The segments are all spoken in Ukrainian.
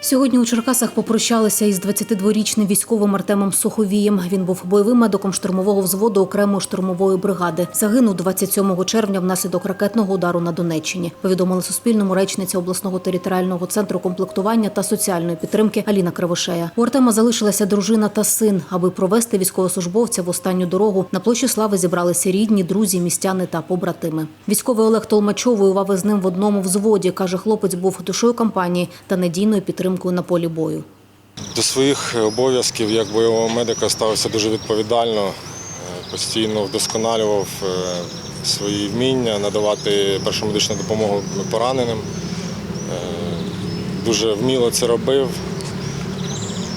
Сьогодні у Черкасах попрощалися із 22-річним військовим Артемом Суховієм. Він був бойовим медиком штурмового взводу окремої штурмової бригади. Загинув 27 червня внаслідок ракетного удару на Донеччині. Повідомила Суспільному речниця обласного територіального центру комплектування та соціальної підтримки Аліна Кривошея. У Артема залишилася дружина та син. Аби провести військовослужбовця в останню дорогу на площі слави зібралися рідні, друзі, містяни та побратими. Військовий Олег Толмачов воював із ним в одному взводі. каже, хлопець був душою компанії та надійною підтримкою на полі бою. До своїх обов'язків як бойового медика ставився дуже відповідально, е, постійно вдосконалював е, свої вміння надавати першу медичну допомогу пораненим. Е, Дуже вміло це робив,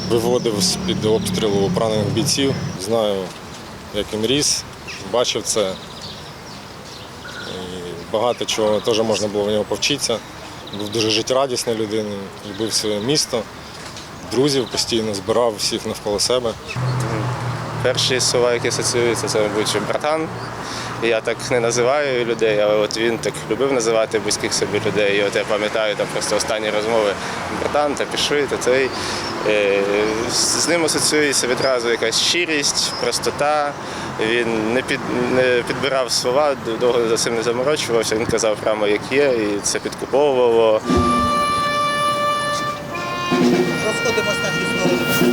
виводив з-під обстрілу поранених бійців. Знаю, як він ріс, бачив це. І багато чого теж можна було в нього повчитися. Був дуже життєрадісною людиною, любив своє місто друзів постійно збирав всіх навколо себе. Перші слова, які асоціюються, це, мабуть, братан. Я так не називаю людей, але от він так любив називати близьких собі людей. І от я пам'ятаю там просто останні розмови братан, та пішли, та цей. Е, З ним асоціюється відразу якась щирість, простота. Він не, під, не підбирав слова, довго за цим не заморочувався. Він казав прямо як є, і це підкуповувало. Розходимося на зі сторони.